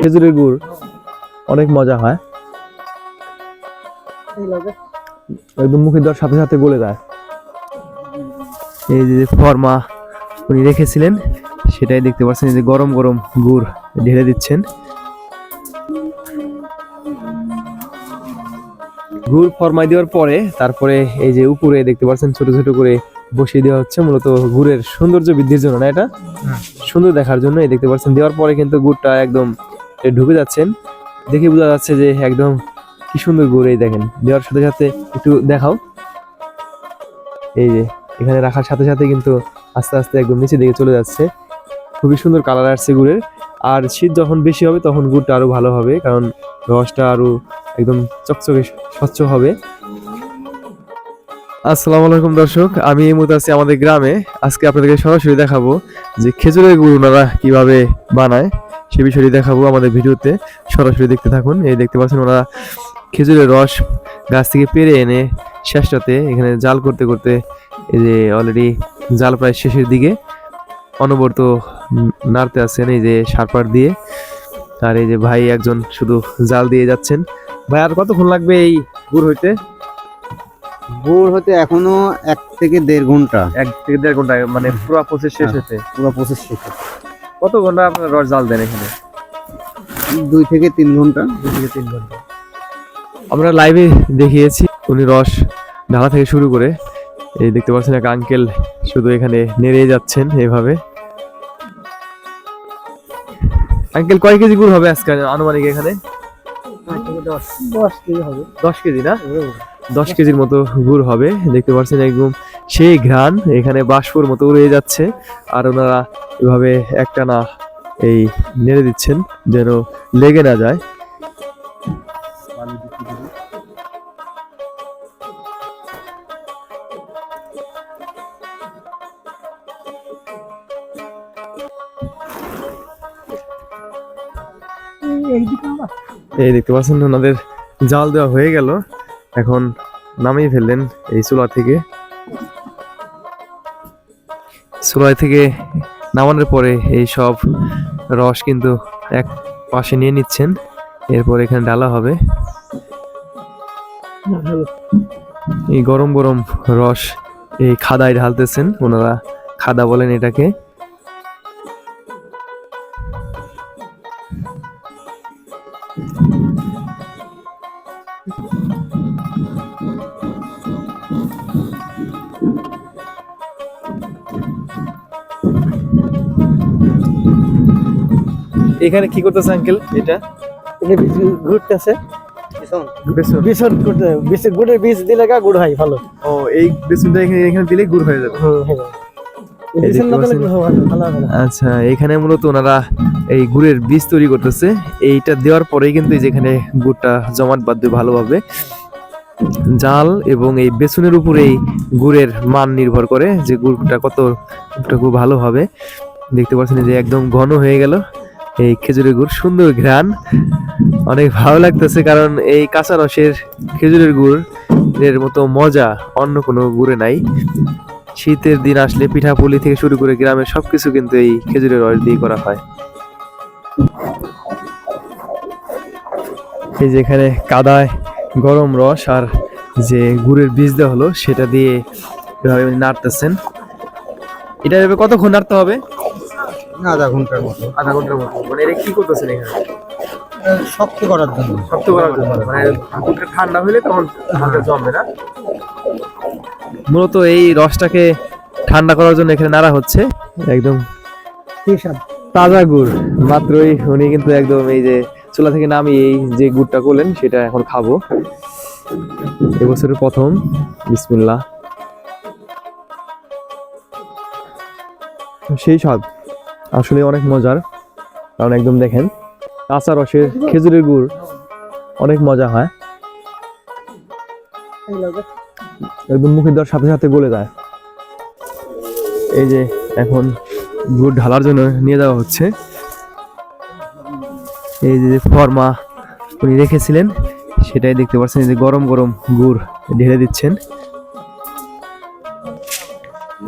খেজুরের গুড়, অনেক মজা হয়। একদম মুখে দেওয়ার সাথে সাথে গলে যায়। এই যে ফর্মা উনি রেখেছিলেন, সেটাই দেখতে পাচ্ছেন যে গরম গরম গুড় ঢেলে দিচ্ছেন। গুড় ফরমাই দেওয়ার পরে তারপরে এই যে উপরে দেখতে পাচ্ছেন ছোট ছোট করে বসিয়ে দেওয়া হচ্ছে মূলত গুড়ের সৌন্দর্য বৃদ্ধির জন্য না এটা? সুন্দর দেখার জন্য এই দেখতে পাচ্ছেন। দেওয়ার পরে কিন্তু গুড়টা একদম ঢুকে যাচ্ছেন। দেখে বোঝা যাচ্ছে যে একদম কি সুন্দর গুড় এই দেখেন। দেওয়ার সাথে সাথে একটু দেখাও। এই যে এখানে রাখার সাথে সাথে কিন্তু আস্তে আস্তে একদম নিচে দিকে চলে যাচ্ছে। খুবই সুন্দর কালার আসছে গুড়ের। আর শীত যখন বেশি হবে, তখন গুড়টা আরও ভালো হবে, কারণ রসটা আরও একদম চকচকে স্বচ্ছ হবে। আসসালামু আলাইকুম দর্শক, আমি এই মুহূর্তে আছি আমাদের গ্রামে। আজকে আপনাদেরকে সরাসরি দেখাবো যে খেজুরের গুড় ওনারা কীভাবে বানায়, সে বিষয়টি দেখাবো আমাদের ভিডিওতে। সরাসরি দেখতে থাকুন, এই দেখতে পাচ্ছেন ওনারা খেজুরের রস গাছ থেকে পেরে এনে শেষটাতে এখানে জাল করতে করতে এই যে অলরেডি জাল প্রায় শেষের দিকে অনবরত নাড়তে আছেন এই যে সারপার দিয়ে। আর এই যে ভাই একজন শুধু জাল দিয়ে যাচ্ছেন। ভাই আর কতক্ষণ লাগবে এই গুড় হইতে? গুড় হতে এখনও এক থেকে দেড় ঘণ্টা। এক থেকে দেড় ঘণ্টা মানে পুরো প্রসেস শেষ। হতে পুরো প্রসেস শেষ কত ঘণ্টা আপনার রস জাল দেন এখানে? দুই থেকে তিন ঘণ্টা। দুই থেকে তিন ঘণ্টা। আমরা লাইভে দেখিয়েছি উনি রস ঢালা থেকে শুরু করে এই দেখতে পাচ্ছেন এক আঙ্কেল শুধু এখানে নেড়ে যাচ্ছেন এভাবে। আঙ্কেল কয় কেজি গুড় হবে আজকে আনুমানিক এখানে? দশ কেজি কেজি না? দশ কেজির মতো গুড় হবে। দেখতে পাচ্ছেন একদম সেই ঘ্রাণ এখানে বাষ্পর মতো উড়ে যাচ্ছে। আর ওনারা এভাবে একটানা এই নেড়ে দিচ্ছেন যেন লেগে না যায়। এই দেখতে পাচ্ছেন ওনাদের জাল দেওয়া হয়ে গেল। এখন নামিয়ে ফেললেন এই চুলা থেকে। চুলা থেকে নামানোর পরে এই সব রস কিন্তু এক পাশে নিয়ে নিচ্ছেন। এরপর এখানে ডালা হবে। এই গরম গরম রস এই খাদায় ঢালতেছেন। ওনারা খাদা বলেন এটাকে। এখানে কি করতেছে আঙ্কেল এটা? ঘুরতেছে। বেসন করতে বিছ গুড়ের বীজ দিলে গা গুড় হয় ভালো। ও এই বেসনটা এখানে এখানে দিলে গুড় হয়ে যাবে। এই না আচ্ছা এখানে মূলত ওনারা এই গুড়ের বীজ তৈরি করতেছে। এইটা দেওয়ার পরেই কিন্তু এই যেখানে গুড়টা জমাট বাঁধবে ভালোভাবে। জাল এবং এই বেসনের উপরেই গুড়ের মান নির্ভর করে যে গুড়টা কতটুকু ভালো হবে। দেখতে পাচ্ছেন যে একদম ঘন হয়ে গেল। এই খেজুরের গুড়, সুন্দর ঘ্রাণ। অনেক ভালো লাগতেছে কারণ এই কাঁচা রসের খেজুরের গুড় এর মতো মজা অন্য কোনো গুড়ে নাই। শীতের দিন আসলে পিঠাপুলি থেকে শুরু করে গ্রামের সবকিছু কিন্তু এই খেজুরের রস দিয়ে করা হয়। এই যে এখানে কাদায় গরম রস আর যে গুড়ের বীজ দেওয়া হলো, সেটা দিয়ে এভাবে নাড়তেছেন। এটা এভাবে কতক্ষণ নাড়তে হবে? আধা ঘণ্টার মতো। আধা ঘণ্টার মতো। মানে এটা কি করতেছেন এখানে? শক্ত করার জন্য। শক্ত করার জন্য। মানে ঠান্ডা হলে তখন হাতে জমবে না? মূলত এই রসটাকে ঠান্ডা করার জন্য এখানে নাড়া হচ্ছে। একদম তাজা গুড়। মাত্রই উনি কিন্তু একদম এই যে চুলা থেকে নামিয়ে এই যে গুড়টা করলেন সেটা এখন খাব। এবছরের প্রথম। বিসমিল্লাহ। সেই স্বাদ। আসলে অনেক মজার, কারণ একদম দেখেন, কাঁচা রসের খেজুরের গুড়, অনেক মজা হয়। একদম মুখে দেওয়ার সাথে সাথে গলে যায়। এই যে এখন গুড় ঢালার জন্য নিয়ে যাওয়া হচ্ছে। এই যে ফর্মা উনি রেখেছিলেন, সেটাই দেখতে পাচ্ছেন যে গরম গরম গুড় ঢেলে দিচ্ছেন।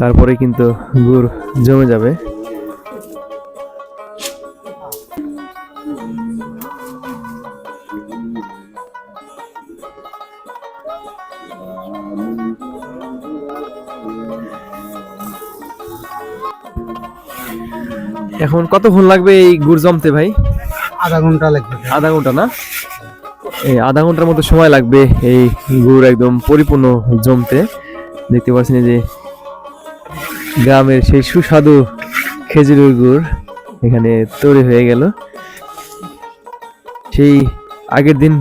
তারপরে কিন্তু গুড় জমে যাবে। এখন কতক্ষণ লাগবে এই গুড় জমতে ভাই? আধা ঘণ্টা লাগবে। আধা ঘণ্টা না? এই আধা ঘণ্টার মতো সময় লাগবে এই গুড় একদম পরিপূর্ণ জমতে। দেখতে পাচ্ছেন যে গ্রামের সেই সুস্বাদু খেজুরের গুড় এখানে তৈরি হয়ে গেল। সেই আগের দিন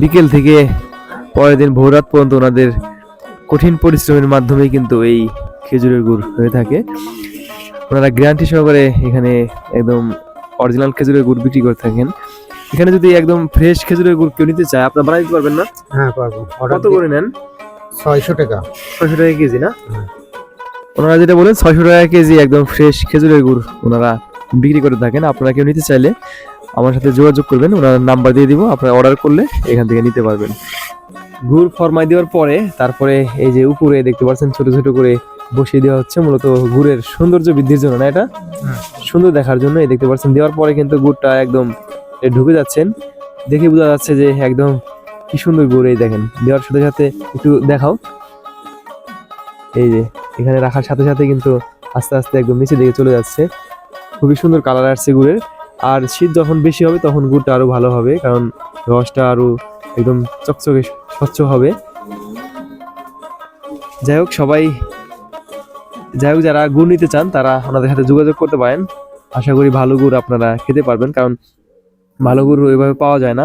বিকেল থেকে পরের দিন ভোররাত পর্যন্ত ওনাদের কঠিন পরিশ্রমের মাধ্যমে কিন্তু এই খেজুরের গুড় হয়ে থাকে। ওনারা গ্যারান্টি সহকারে এখানে একদম অরিজিনাল খেজুরের গুড় বিক্রি করে থাকেন। এখানে যদি একদম ফ্রেশ খেজুরের গুড় কেউ নিতে চায় আপনারা বানাই দিতে পারবেন না? হ্যাঁ পারব। কত করে নেন? ছয়শো টাকা। ছয়শো টাকা কেজি না? ওনারা যেটা বলেন ছয়শো টাকা কেজি একদম ফ্রেশ খেজুরের গুড় ওনারা বিক্রি করে থাকেন। আপনারা কেউ নিতে চাইলে আমার সাথে যোগাযোগ করবেন ওনার নাম্বার দিয়ে দিব আপনারা অর্ডার করলে এখান থেকে নিতে পারবেন। গুড় ফরমাই দেওয়ার পরে তারপরে এই যে উপরে দেখতে পাচ্ছেন ছোট ছোট করে বসিয়ে দেওয়া হচ্ছে মূলত গুড়ের সৌন্দর্য বৃদ্ধির জন্য না এটা? সুন্দর দেখার জন্য এই দেখতে পাচ্ছেন। দেওয়ার পরে কিন্তু গুড়টা একদম ঢুকে যাচ্ছেন। দেখে বোঝা যাচ্ছে যে একদম কি সুন্দর গুড় এই দেখেন। দেওয়ার সাথে সাথে একটু দেখাও। এই যে এখানে রাখার সাথে সাথে কিন্তু আস্তে আস্তে একদম নিচে দিকে চলে যাচ্ছে। খুবই সুন্দর কালার আসছে গুড়ের। আর শীত যখন বেশি হবে তখন গুড়টা আরও ভালো হবে কারণ রসটা আরও একদম চকচকে স্বচ্ছ হবে। যাই হোক, সবাই, যাই হোক, যারা গুড় নিতে চান, তারা আমাদের সাথে যোগাযোগ করতে পারেন। আশা করি ভালো গুড় আপনারা খেতে পারবেন, কারণ ভালো গুড় ওইভাবে পাওয়া যায় না।